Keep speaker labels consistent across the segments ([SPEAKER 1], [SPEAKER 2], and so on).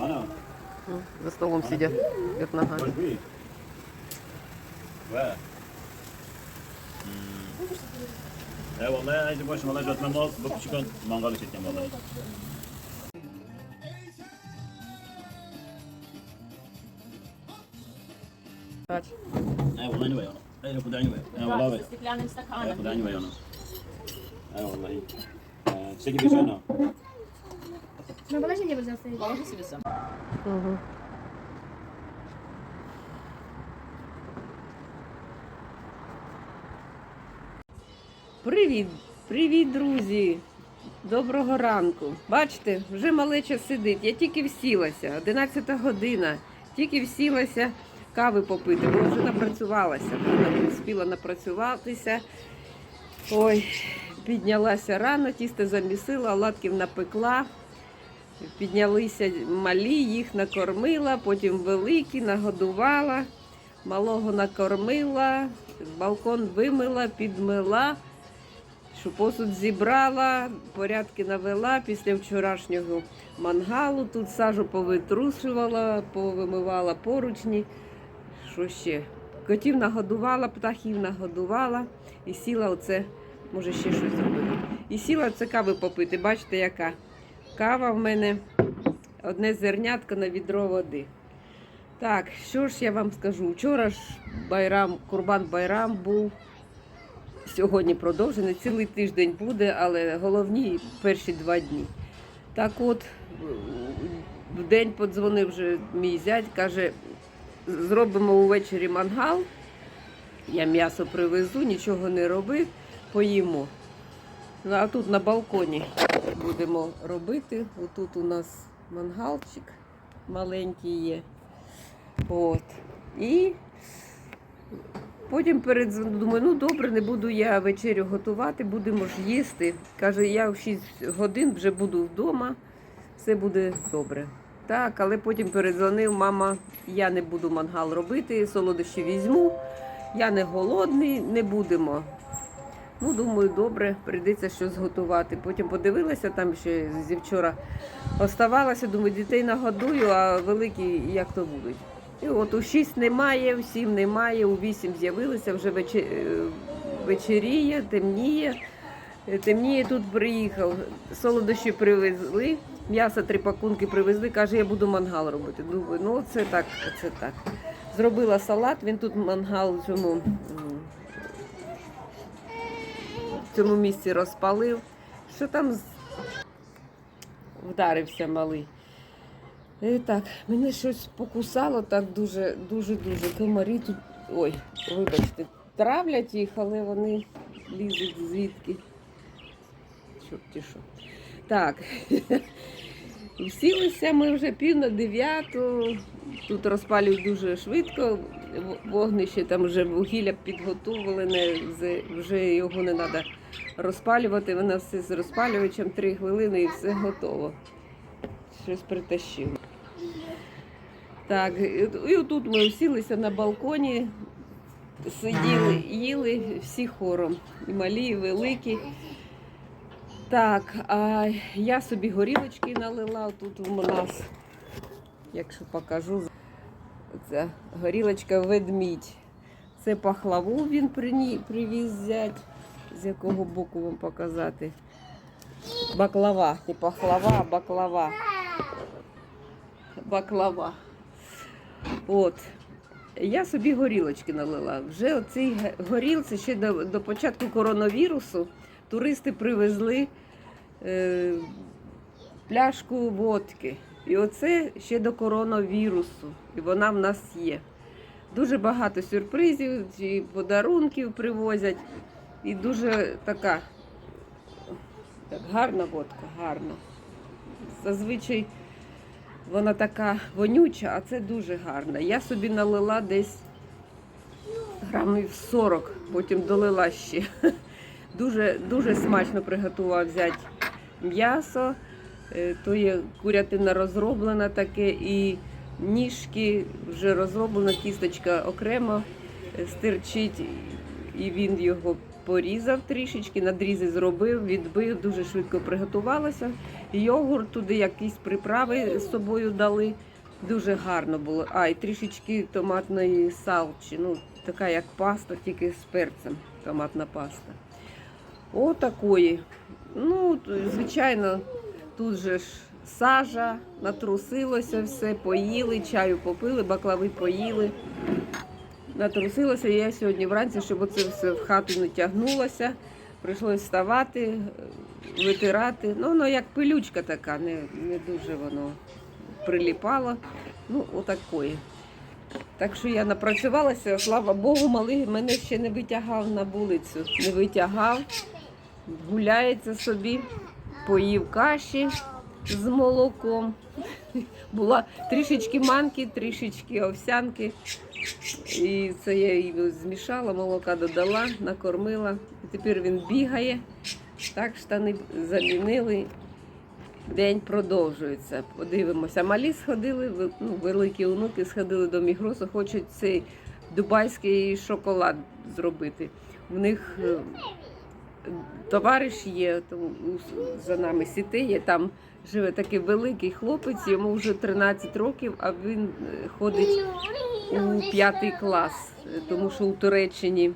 [SPEAKER 1] Ana,
[SPEAKER 2] М, За столом сидять, як нога.
[SPEAKER 1] hoş bir. Ve. E vallahi aydı başım vallahi jatmam ol. Bu küçük an mangalı çekeceğim vallahi.
[SPEAKER 2] Бач.
[SPEAKER 1] E vallahi ne var ona? E kudani var. E vallahi var.
[SPEAKER 3] Стеклянным
[SPEAKER 1] E
[SPEAKER 3] стаканом.
[SPEAKER 1] kudani var ona. E vallahi. E çekip geçiyor
[SPEAKER 4] подожди, мне бы заставить.
[SPEAKER 3] Положи себе сам.
[SPEAKER 2] Угу. Привіт, привіт, друзі! Доброго ранку. Бачите, вже малеча сидить. Я тільки всілася, 11 година. Тільки всілася кави попити, бо вже напрацювалася. Спіла напрацюватися. Ой, піднялася рано, тісто замісила, оладків напекла. Піднялися малі, їх накормила, потім великі, нагодувала, малого накормила, балкон вимила, підмила, що посуд зібрала, порядки навела після вчорашнього мангалу. Тут сажу повитрушувала, повимивала поручні. Що ще? Котів нагодувала, птахів нагодувала і сіла оце, може ще щось зробити. І сіла це кави попити. Бачите, яка? Кава в мене одне зернятко на відро води. Так, що ж я вам скажу? Вчора ж байрам, Курбан Байрам був. Сьогодні продовжений, цілий тиждень буде, але головні перші два дні. Так от, в день подзвонив вже мій зять, каже, зробимо увечері мангал, я м'ясо привезу, нічого не роби, поїмо. Ну, а тут на балконі будемо робити. Отут у нас мангалчик маленький є. От. І потім перед думаю, ну добре, не буду я вечерю готувати, будемо ж їсти. Каже, я в 6 годин вже буду вдома, все буде добре. Так, але потім передзвонив, мама, я не буду мангал робити, солодощі візьму, я не голодний, не будемо. Ну, думаю, добре, прийдеться щось готувати. Потім подивилася, там ще зі вчора оставалося, думаю, дітей нагодую, а великі як то будуть. І от у 6 немає, у 7 немає, у 8 з'явилися, вже вече- е, вечеріє, темніє. Е, Темніє тут приїхав, солодощі привезли, м'ясо три пакунки привезли, каже, я буду мангал робити. Думаю, ну це так, це так. Зробила салат, він тут мангал цьому, в цьому місці розпалив. Що там вдарився малий. І так, мене щось покусало так дуже, дуже, дуже. Комарі тут. Ой, вибачте, травлять їх, але вони лізуть звідки. Чорті що. Так. Всілися ми вже пів на дев'яту. Тут розпалюють дуже швидко. Вогнище там вже вугілля підготовили, не, вже його не треба розпалювати. Вона все з розпалювачем три хвилини і все готово. Щось притащили. Так, і отут ми всілися на балконі, сиділи, їли всі хором. І малі, і великі. Так, а я собі горілочки налила тут у нас, якщо покажу, це горілочка ведмідь. Це пахлаву він привіз зять. З якого боку вам показати? Баклава, не пахлава, а баклава. Баклава. От. Я собі горілочки налила. Вже оцій горілці ще до, до початку коронавірусу туристи привезли е, пляшку водки. І оце ще до коронавірусу. І вона в нас є. Дуже багато сюрпризів і подарунків привозять. І дуже така так, гарна водка, гарна. Зазвичай вона така вонюча, а це дуже гарна. Я собі налила десь грамів 40, потім долила ще. Дуже, дуже смачно приготував взяти м'ясо. Е, То є курятина розроблена таке, і ніжки вже розроблена, кісточка окремо е, стирчить, і він його порізав трішечки, надрізи зробив, відбив, дуже швидко приготувалося. Йогурт туди якісь приправи з собою дали. Дуже гарно було. А, і трішечки томатної салчі. Ну, така як паста, тільки з перцем. Томатна паста. Отакої. Ну, звичайно, тут же ж сажа, натрусилося все, поїли, чаю попили, баклави поїли. Натрусилося я сьогодні вранці, щоб оце все в хату не тягнулося. Прийшлося вставати, витирати. Ну, воно як пилючка така, не, не дуже воно приліпало. Ну, отакої. Так що я напрацювалася, слава Богу, малий мене ще не витягав на вулицю. Не витягав, гуляється собі, поїв каші з молоком. Була трішечки манки, трішечки овсянки. І це я її змішала, молока додала, накормила. І тепер він бігає. Так, штани замінили. День продовжується. Подивимося. Малі сходили, ну, великі онуки сходили до Мігросу, хочуть цей дубайський шоколад зробити. В них е, товариш є, там, у- за нами сіти є, там живе такий великий хлопець, йому вже 13 років, а він е, ходить у п'ятий клас, тому що у Туреччині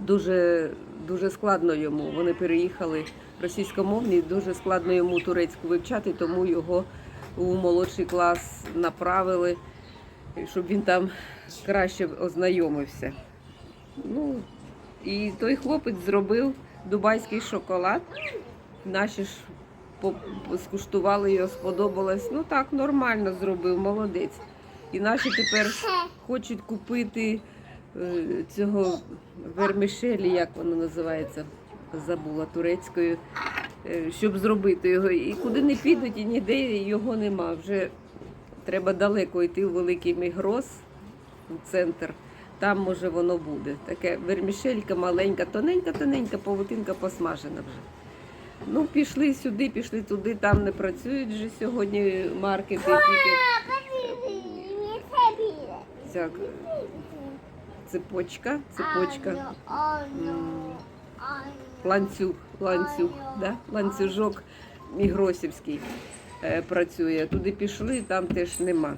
[SPEAKER 2] дуже, дуже складно йому. Вони переїхали російськомовні, дуже складно йому турецьку вивчати, тому його у молодший клас направили, щоб він там краще ознайомився. Ну, і той хлопець зробив дубайський шоколад. Наші ж скуштували його, сподобалось. Ну так, нормально зробив, молодець. І наші тепер хочуть купити е, цього вермішелі, як воно називається, забула турецькою, е, щоб зробити його. І куди не підуть, і ніде його нема. Вже треба далеко йти у великий мігроз, у центр. Там може воно буде. Таке вермішелька маленька, тоненька, тоненька, павутинка посмажена вже. Ну, пішли сюди, пішли туди, там не працюють вже сьогодні маркети, тільки ця цепочка, цепочка, ланцюг, ланцюг, да? ланцюжок мігросівський е, працює. Туди пішли, там теж нема.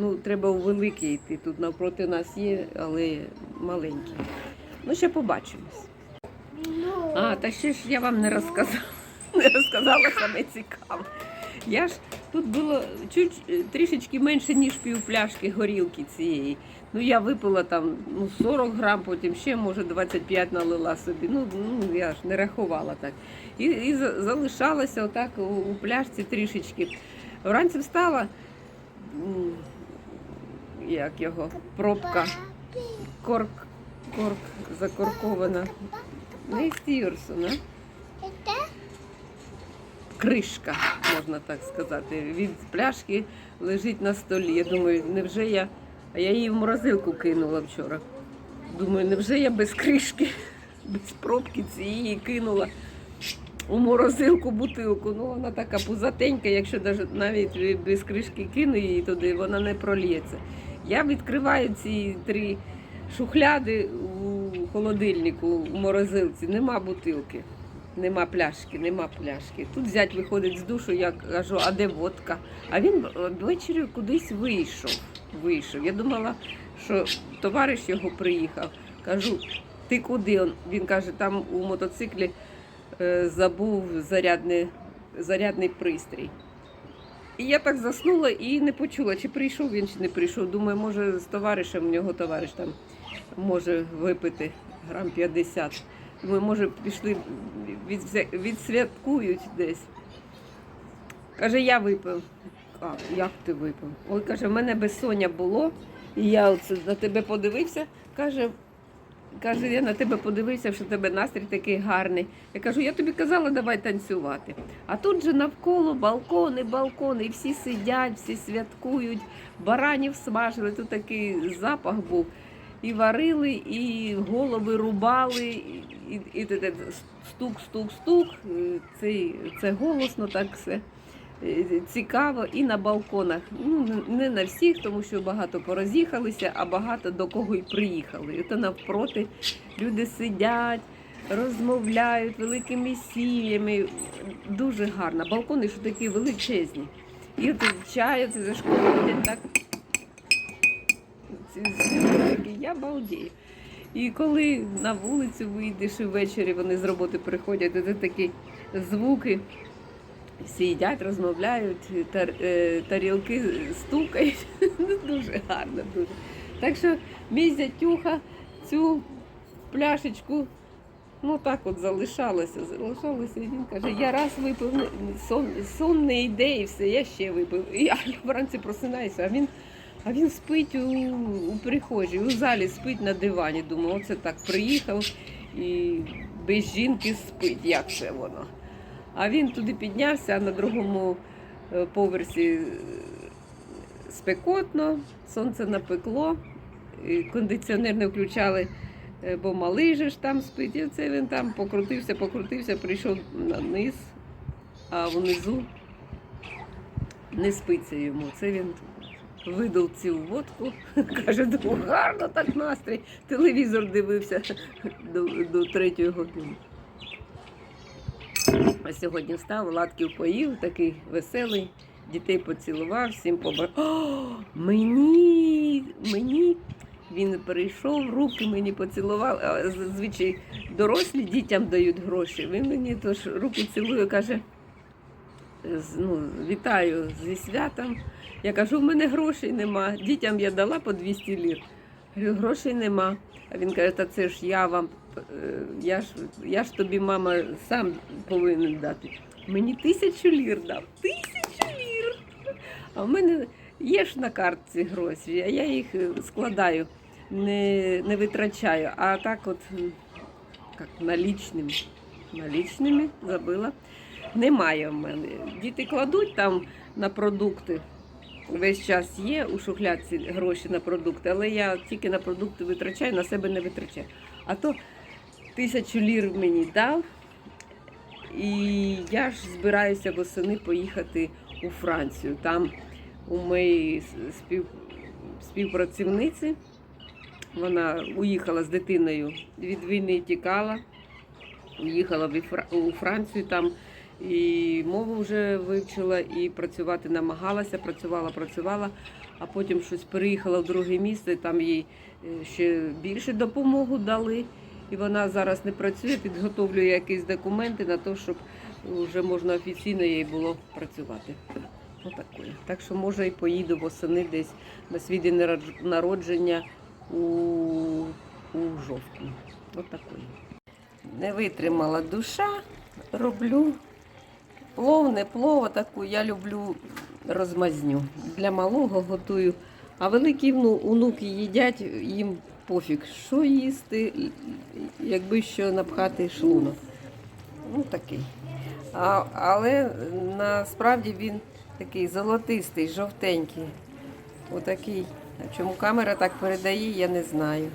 [SPEAKER 2] Ну, треба у великий йти. Тут навпроти нас є, але маленький. Ну, ще побачимось. А, та ще ж я вам не розказала. Не розказала саме цікаве. Я ж тут було чуть трішечки менше, ніж пів пляшки горілки цієї. Ну я випила там ну, 40 грам, потім ще, може, 25 налила собі. Ну, ну я ж не рахувала так. І, і за- залишалася отак у, пляшці трішечки. Вранці встала, як його, пробка, корк, корк закоркована. Не Стіверсона. Кришка, можна так сказати, від пляшки лежить на столі. Я думаю, невже я. А я її в морозилку кинула вчора. Думаю, невже я без кришки, без пробки цієї кинула у морозилку бутилку. Ну, вона така пузатенька, якщо навіть без кришки кину її туди, вона не прольється. Я відкриваю ці три шухляди у холодильнику, у морозилці, нема бутилки. Нема пляшки, нема пляшки. Тут зять виходить з душу, я кажу, а де водка? А він ввечері кудись вийшов. вийшов. Я думала, що товариш його приїхав. Кажу, ти куди? Він каже, там у мотоциклі е, забув зарядний, зарядний пристрій. І я так заснула і не почула, чи прийшов він, чи не прийшов. Думаю, може, з товаришем, у нього товариш там може випити грам 50. Думаю, може, пішли відсвяткують десь. Каже, я випив. А, як ти випив? Ой, каже, в мене безсоння було, і я оце на тебе подивився. Каже, каже, я на тебе подивився, що в тебе настрій такий гарний. Я кажу, я тобі казала, давай танцювати. А тут же навколо балкони, балкони, і всі сидять, всі святкують, баранів смажили, тут такий запах був. І варили, і голови рубали, і, і, і, стук, стук, стук. Е, Це, це голосно так все. Е, цікаво і на балконах. Ну, не на всіх, тому що багато пороз'їхалися, а багато до кого і приїхали. І то навпроти люди сидять, розмовляють великими сім'ями. Дуже гарно. Балкони що такі величезні. І от чаю за школу ходять так. Я балдію. І коли на вулицю вийдеш і ввечері вони з роботи приходять, це такі звуки. Всі їдять, розмовляють, тар, е, тарілки стукають. Ну, дуже гарно, дуже. Так що мій зятюха цю пляшечку, ну так от залишалося, залишалося. Він каже, я раз випив, сон, сон не йде і все, я ще випив. І я вранці просинаюся, а він, а він спить у, у прихожій, у залі спить на дивані. Думаю, оце так приїхав і без жінки спить, як це воно. А він туди піднявся, на другому е, поверсі е, спекотно, сонце напекло, кондиціонер не включали, е, бо малий же ж там спить. І це він там покрутився, покрутився, прийшов на низ, а внизу не спиться йому. Це він видав цю водку, каже, думаю, гарно так настрій. Телевізор дивився до, до третьої години. А сьогодні встав, ладків поїв, такий веселий, дітей поцілував, всім побажав. О, мені, мені. Він прийшов, руки мені поцілував. А зазвичай дорослі дітям дають гроші. Він мені тож руку цілує, каже, ну, вітаю зі святом. Я кажу, в мене грошей нема. Дітям я дала по 200 лір. Грошей нема. А він каже, та це ж я вам, я ж, я ж тобі, мама, сам повинен дати. Мені тисячу лір дав. Тисячу лір. А в мене є ж на картці гроші, а я їх е, складаю, не, не витрачаю. А так от як, налічними. Налічними забила. Немає в мене. Діти кладуть там на продукти. Весь час є у шухлядці гроші на продукти, але я тільки на продукти витрачаю, на себе не витрачаю. А то тисячу лір мені дав, і я ж збираюся восени поїхати у Францію. Там у моєї спів, співпрацівниці вона уїхала з дитиною від війни тікала, уїхала у Францію там і мову вже вивчила, і працювати намагалася, працювала, працювала, а потім щось переїхала в друге місце, там їй е, ще більше допомогу дали. І вона зараз не працює, підготовлює якісь документи на те, щоб вже можна офіційно їй було працювати. Отакої. Так що може і поїду восени десь на свій день народження у, у жовтні. Отакої. Не витримала душа, роблю плов, не плов, а таку я люблю розмазню. Для малого готую. А великі вну- онуки їдять, їм пофіг, що їсти, якби що напхати шлунок. Ну такий. А, але насправді він такий золотистий, жовтенький. Отакий. А чому камера так передає, я не знаю.